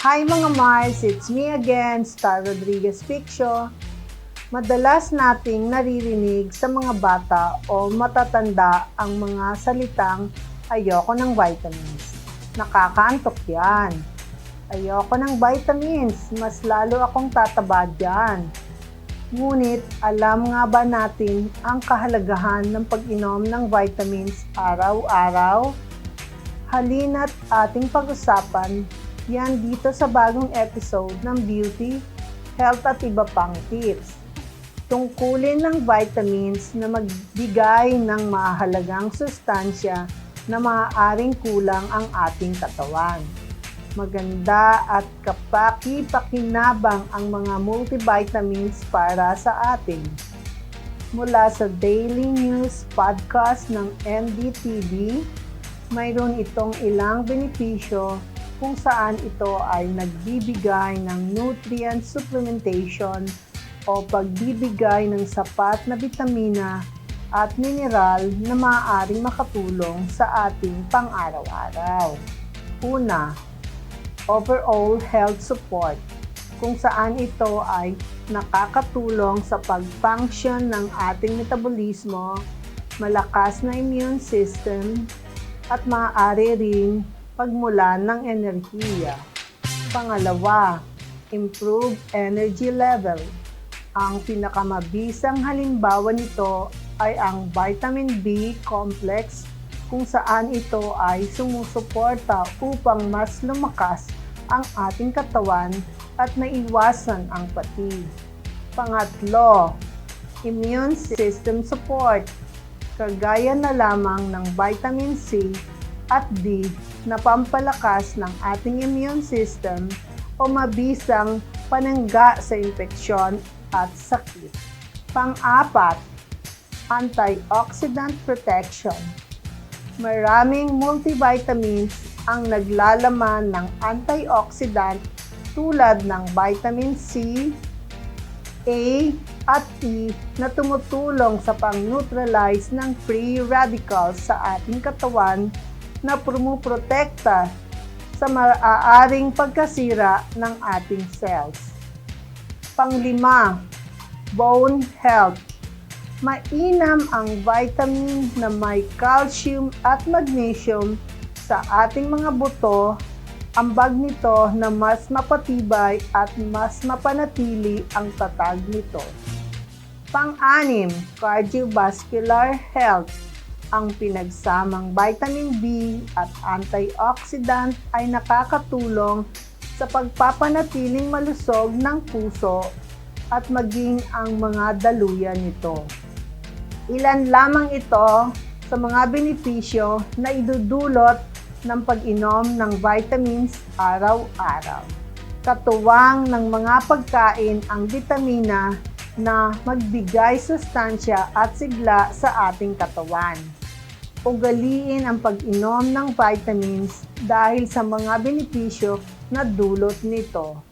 Hi mga Mars, it's me again, Star Rodriguez Picture. Madalas nating naririnig sa mga bata o matatanda ang mga salitang ayoko ng vitamins. Nakakaantok yan. Ayoko ng vitamins, mas lalo akong tataba dyan. Ngunit alam nga ba natin ang kahalagahan ng pag-inom ng vitamins araw-araw? Halina't ating pag-usapan yan dito sa bagong episode ng Beauty, Health at iba pang tips. Tungkulin ng vitamins na magbigay ng mahalagang sustansya na maaaring kulang ang ating katawan. Maganda at kapaki-pakinabang ang mga multivitamins para sa atin. Mula sa Daily News Podcast ng MDTV, mayroon itong ilang benepisyo kung saan ito ay nagbibigay ng nutrient supplementation o pagbibigay ng sapat na bitamina at mineral na maaaring makatulong sa ating pang-araw-araw. Una, overall health support kung saan ito ay nakakatulong sa pag-function ng ating metabolismo, malakas na immune system, at maaari ring pagmulan ng enerhiya. Pangalawa, improve energy level. Ang pinakamabisang halimbawa nito ay ang vitamin B complex kung saan ito ay sumusuporta upang mas lumakas ang ating katawan at maiwasan ang fatigue. Pangatlo, immune system support. Kagaya na lamang ng vitamin C at na pampalakas ng ating immune system o mabisang panangga sa infeksyon at sakit. Pang-apat, antioxidant protection. Maraming multivitamins ang naglalaman ng antioxidant tulad ng vitamin C, A, at E na tumutulong sa pang-neutralize ng free radicals sa ating katawan na pumuprotekta sa maaaring pagkasira ng ating cells. Panglima, bone health. Mainam ang vitamin na may calcium at magnesium sa ating mga buto, ambag nito na mas mapatibay at mas mapanatili ang tatag nito. Pang-anim, cardiovascular health ang pinagsamang vitamin B at antioxidant ay nakakatulong sa pagpapanatiling malusog ng puso at maging ang mga daluyan nito. Ilan lamang ito sa mga benepisyo na idudulot ng pag-inom ng vitamins araw-araw. Katuwang ng mga pagkain ang vitamina na magbigay sustansya at sigla sa ating katawan ugaliin ang pag-inom ng vitamins dahil sa mga benepisyo na dulot nito.